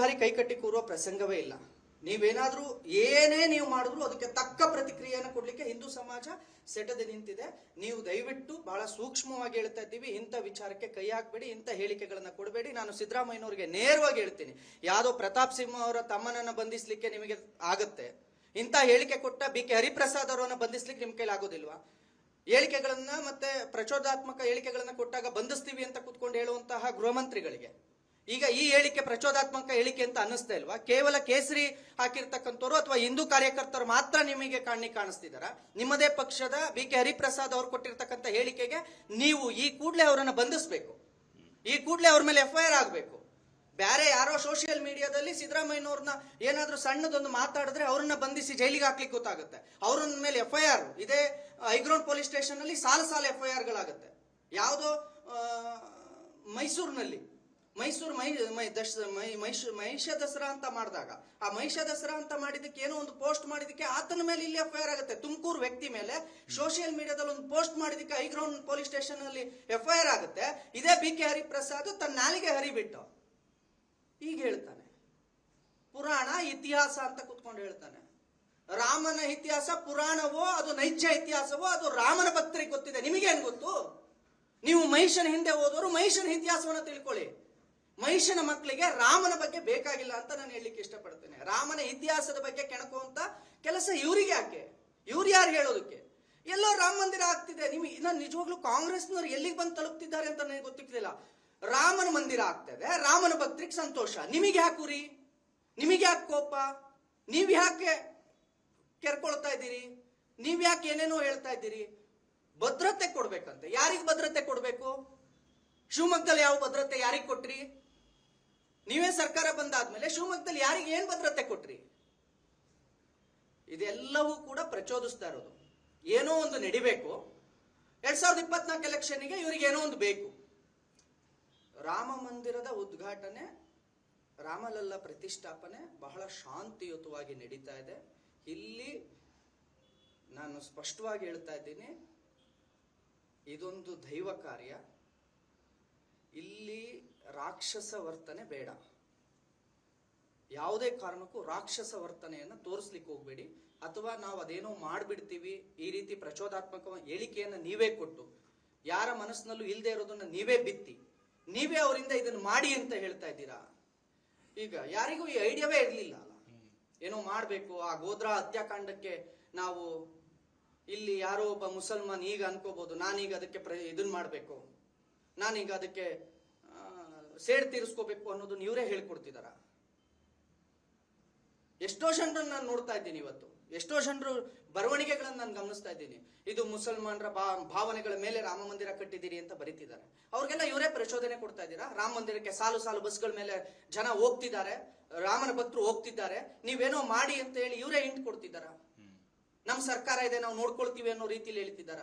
ಬಾರಿ ಕೈಕಟ್ಟಿ ಕೂರುವ ಪ್ರಸಂಗವೇ ಇಲ್ಲ. ನೀವೇನಾದ್ರೂ ಏನೇ ನೀವು ಮಾಡಿದ್ರು ಅದಕ್ಕೆ ತಕ್ಕ ಪ್ರತಿಕ್ರಿಯೆಯನ್ನು ಕೊಡ್ಲಿಕ್ಕೆ ಹಿಂದೂ ಸಮಾಜ ಸೆಟದೆ ನಿಂತಿದೆ. ನೀವು ದಯವಿಟ್ಟು ಬಹಳ ಸೂಕ್ಷ್ಮವಾಗಿ ಹೇಳ್ತಾ ಇದ್ದೀವಿ. ಇಂಥ ವಿಚಾರಕ್ಕೆ ಕೈ ಹಾಕ್ಬೇಡಿ, ಇಂಥ ಹೇಳಿಕೆಗಳನ್ನ ಕೊಡಬೇಡಿ. ನಾನು ಸಿದ್ದರಾಮಯ್ಯನವರಿಗೆ ನೇರವಾಗಿ ಹೇಳ್ತೀನಿ. ಯಾವುದೋ ಪ್ರತಾಪ್ ಸಿಂಹ ಅವರ ತಮ್ಮನನ್ನ ಬಂಧಿಸ್ಲಿಕ್ಕೆ ನಿಮಗೆ ಆಗತ್ತೆ. ಇಂಥ ಹೇಳಿಕೆ ಕೊಟ್ಟ ಬಿ ಕೆ ಹರಿಪ್ರಸಾದ್ ಅವರನ್ನ ಬಂಧಿಸ್ಲಿಕ್ಕೆ ನಿಮ್ ಕೈಲಿ ಆಗೋದಿಲ್ವಾ? ಹೇಳಿಕೆಗಳನ್ನ ಮತ್ತೆ ಪ್ರಚೋದಾತ್ಮಕ ಹೇಳಿಕೆಗಳನ್ನ ಕೊಟ್ಟಾಗ ಬಂಧಿಸ್ತೀವಿ ಅಂತ ಕೂತ್ಕೊಂಡು ಹೇಳುವಂತಹ ಗೃಹ ಮಂತ್ರಿಗಳಿಗೆ ಈಗ ಈ ಹೇಳಿಕೆ ಪ್ರಚೋದಾತ್ಮಕ ಹೇಳಿಕೆ ಅಂತ ಅನ್ನಿಸ್ತಾ ಇಲ್ವಾ? ಕೇವಲ ಕೇಸರಿ ಹಾಕಿರ್ತಕ್ಕಂಥವ್ರು ಅಥವಾ ಹಿಂದೂ ಕಾರ್ಯಕರ್ತರು ಮಾತ್ರ ನಿಮಗೆ ಕಾಣಿ ಕಾಣಿಸ್ತಿದಾರ? ನಿಮ್ಮದೇ ಪಕ್ಷದ ಬಿ ಕೆ ಹರಿಪ್ರಸಾದ್ ಅವರು ಕೊಟ್ಟಿರ್ತಕ್ಕಂಥ ಹೇಳಿಕೆಗೆ ನೀವು ಈ ಕೂಡಲೇ ಅವರನ್ನು ಬಂಧಿಸಬೇಕು. ಈ ಕೂಡಲೇ ಅವ್ರ ಮೇಲೆ ಎಫ್ ಐ ಆರ್ ಆಗಬೇಕು. ಬೇರೆ ಯಾರೋ ಸೋಷಿಯಲ್ ಮೀಡಿಯಾದಲ್ಲಿ ಸಿದ್ದರಾಮಯ್ಯನವ್ರನ್ನ ಏನಾದರೂ ಸಣ್ಣದೊಂದು ಮಾತಾಡಿದ್ರೆ ಅವ್ರನ್ನ ಬಂಧಿಸಿ ಜೈಲಿಗೆ ಹಾಕ್ಲಿಕ್ಕೆ ಗೊತ್ತಾಗುತ್ತೆ. ಅವ್ರ ಮೇಲೆ ಎಫ್ ಐ ಆರ್ ಇದೇ ಐಗ್ರೌಂಡ್ ಪೊಲೀಸ್ ಸ್ಟೇಷನ್ ಅಲ್ಲಿ ಸಾಲ ಸಾಲ ಎಫ್ ಐ ಆರ್ಗಳಾಗುತ್ತೆ ಯಾವುದೋ ಮೈಸೂರಿನಲ್ಲಿ. ಮೈಸೂರು ಮೈ ಮೈ ದಶ, ಮೈ ಮೈಷ ಮಹಿಷ ದಸರಾ ಅಂತ ಮಾಡಿದಾಗ, ಆ ಮಹಿಷ ದಸರಾ ಅಂತ ಮಾಡಿದಕ್ಕೆ ಏನೋ ಒಂದು ಪೋಸ್ಟ್ ಮಾಡಿದಕ್ಕೆ ಆತನ ಮೇಲೆ ಇಲ್ಲಿ ಎಫ್ ಐ ಆಗುತ್ತೆ. ತುಮಕೂರು ವ್ಯಕ್ತಿ ಮೇಲೆ ಸೋಷಿಯಲ್ ಮೀಡಿಯಾದಲ್ಲಿ ಒಂದು ಪೋಸ್ಟ್ ಮಾಡಿದಕ್ಕೆ ಹೈಗ್ರೌಂಡ್ ಪೊಲೀಸ್ ಸ್ಟೇಷನ್ ಅಲ್ಲಿ ಎಫ್ ಐ ಆರ್ ಆಗುತ್ತೆ. ಇದೇ ಬಿ ಕೆ ಹರಿಪ್ರಸಾದ್ ತನ್ನ ನಾಲಿಗೆ ಹರಿಬಿಟ್ಟು ಈಗ ಹೇಳ್ತಾನೆ. ಪುರಾಣ, ಇತಿಹಾಸ ಅಂತ ಕುತ್ಕೊಂಡು ಹೇಳ್ತಾನೆ. ರಾಮನ ಇತಿಹಾಸ, ಪುರಾಣವೋ, ಅದು ನೈಜ ಇತಿಹಾಸವೋ, ಅದು ರಾಮನ ಭಕ್ತರಿಗೆ ಗೊತ್ತಿದೆ. ನಿಮಗೇನ್ ಗೊತ್ತು? ನೀವು ಮಹಿಷನ ಹಿಂದೆ ಹೋದವರು ಮಹಿಷನ ಇತಿಹಾಸವನ್ನು ತಿಳ್ಕೊಳ್ಳಿ. ಮಹಿಷನ ಮಕ್ಕಳಿಗೆ ರಾಮನ ಬಗ್ಗೆ ಬೇಕಾಗಿಲ್ಲ ಅಂತ ನಾನು ಹೇಳಲಿಕ್ಕೆ ಇಷ್ಟಪಡ್ತೇನೆ. ರಾಮನ ಇತಿಹಾಸದ ಬಗ್ಗೆ ಕೆಣಕುವಂತ ಕೆಲಸ ಇವರಿಗೆ ಯಾಕೆ? ಇವ್ರು ಯಾರು ಹೇಳೋದಕ್ಕೆ? ಎಲ್ಲೋ ರಾಮ ಮಂದಿರ ಆಗ್ತಿದೆ. ನೀವು ನಾನು ನಿಜವಾಗ್ಲೂ ಕಾಂಗ್ರೆಸ್ನವ್ರು ಎಲ್ಲಿಗೆ ಬಂದು ತಲುಪ್ತಿದ್ದಾರೆ ಅಂತ ನನಗೆ ಗೊತ್ತಿರ್ಲಿಲ್ಲ. ರಾಮನ ಮಂದಿರ ಆಗ್ತದೆ, ರಾಮನ ಭಕ್ತರಿಗೆ ಸಂತೋಷ. ನಿಮಗೆ ಯಾಕೆ ಉರಿ? ನಿಮಗೆ ಯಾಕೆ ಕೋಪ? ನೀವು ಯಾಕೆ ಕೆರ್ಕೊಳ್ತಾ ಇದ್ದೀರಿ? ನೀವು ಯಾಕೆ ಏನೇನೋ ಹೇಳ್ತಾ ಇದ್ದೀರಿ? ಭದ್ರತೆ ಕೊಡ್ಬೇಕಂತೆ. ಯಾರಿಗೆ ಭದ್ರತೆ ಕೊಡಬೇಕು? ಶಿವಮೊಗ್ಗದಲ್ಲಿ ಯಾವ ಭದ್ರತೆ ಯಾರಿಗೆ ಕೊಟ್ರಿ? ನೀವೇ ಸರ್ಕಾರ ಬಂದಾದ್ಮೇಲೆ ಶಿವಮೊಗ್ಗದಲ್ಲಿ ಯಾರಿಗೆ ಏನ್ ಭದ್ರತೆ ಕೊಟ್ರಿ? ಇದೆಲ್ಲವೂ ಕೂಡ ಪ್ರಚೋದಿಸ್ತಾ ಇರೋದು. ಏನೋ ಒಂದು ನಡಿಬೇಕು. ಎರಡ್ ಸಾವಿರದ ಇಪ್ಪತ್ನಾಲ್ಕು ಎಲೆಕ್ಷನ್ಗೆ ಇವ್ರಿಗೆ ಏನೋ ಒಂದು ಬೇಕು. ರಾಮ ಮಂದಿರದ ಉದ್ಘಾಟನೆ, ರಾಮಲಲ್ಲ ಪ್ರತಿಷ್ಠಾಪನೆ ಬಹಳ ಶಾಂತಿಯುತವಾಗಿ ನಡೀತಾ ಇದೆ. ಇಲ್ಲಿ ನಾನು ಸ್ಪಷ್ಟವಾಗಿ ಹೇಳ್ತಾ ಇದ್ದೀನಿ, ಇದೊಂದು ದೈವ ಕಾರ್ಯ. ಇಲ್ಲಿ ರಾಕ್ಷಸ ವರ್ತನೆ ಬೇಡ. ಯಾವುದೇ ಕಾರಣಕ್ಕೂ ರಾಕ್ಷಸ ವರ್ತನೆಯನ್ನ ತೋರಿಸ್ಲಿಕ್ಕೆ ಹೋಗ್ಬೇಡಿ. ಅಥವಾ ನಾವು ಅದೇನೋ ಮಾಡ್ಬಿಡ್ತೀವಿ, ಈ ರೀತಿ ಪ್ರಚೋದಾತ್ಮಕ ಹೇಳಿಕೆಯನ್ನು ನೀವೇ ಕೊಟ್ಟು, ಯಾರ ಮನಸ್ಸಿನಲ್ಲೂ ಇಲ್ಲದೆ ಇರೋದನ್ನ ನೀವೇ ಬಿತ್ತಿ, ನೀವೇ ಅವರಿಂದ ಇದನ್ನ ಮಾಡಿ ಅಂತ ಹೇಳ್ತಾ ಇದ್ದೀರಾ? ಈಗ ಯಾರಿಗೂ ಈ ಐಡಿಯಾವೇ ಇರಲಿಲ್ಲ ಅಲ್ಲ. ಏನೋ ಮಾಡಬೇಕು, ಆ ಗೋದ್ರಾ ಹತ್ಯಾಕಾಂಡಕ್ಕೆ ನಾವು ಇಲ್ಲಿ ಯಾರೋ ಒಬ್ಬ ಮುಸಲ್ಮಾನ್ ಈಗ ಅನ್ಕೋಬಹುದು ನಾನೀಗ ಅದಕ್ಕೆ ಪ್ರ ಇದನ್ನ ಮಾಡಬೇಕು. ನಾನೀಗ ಅದಕ್ಕೆ ಸೇಡ್ ತೀರಿಸ್ಕೋಬೇಕು ಅನ್ನೋದನ್ನ ಇವರೇ ಹೇಳ್ಕೊಡ್ತಿದಾರ. ಎಷ್ಟೋ ಜನರನ್ನ ನಾನು ನೋಡ್ತಾ ಇದ್ದೀನಿ ಇವತ್ತು. ಎಷ್ಟೋ ಜನರು ಬರವಣಿಗೆಗಳನ್ನ ನಾನು ಗಮನಿಸ್ತಾ ಇದ್ದೀನಿ. ಇದು ಮುಸಲ್ಮಾನರ ಭಾವನೆಗಳ ಮೇಲೆ ರಾಮ ಮಂದಿರ ಕಟ್ಟಿದ್ದೀರಿ ಅಂತ ಬರೀತಿದ್ದಾರೆ. ಅವ್ರಿಗೆಲ್ಲ ಇವರೇ ಪ್ರಚೋದನೆ ಕೊಡ್ತಾ ಇದ್ದೀರಾ? ರಾಮ ಮಂದಿರಕ್ಕೆ ಸಾಲು ಸಾಲು ಬಸ್ಗಳ ಮೇಲೆ ಜನ ಹೋಗ್ತಿದ್ದಾರೆ. ರಾಮನ ಭಕ್ತರು ಹೋಗ್ತಿದ್ದಾರೆ. ನೀವೇನೋ ಮಾಡಿ ಅಂತ ಹೇಳಿ ಇವರೇ ಇಂಟ್ ಕೊಡ್ತಿದ್ದಾರ? ನಮ್ ಸರ್ಕಾರ ಇದೆ ನಾವು ನೋಡ್ಕೊಳ್ತೀವಿ ಅನ್ನೋ ರೀತಿಲಿ ಹೇಳ್ತಿದ್ದಾರ?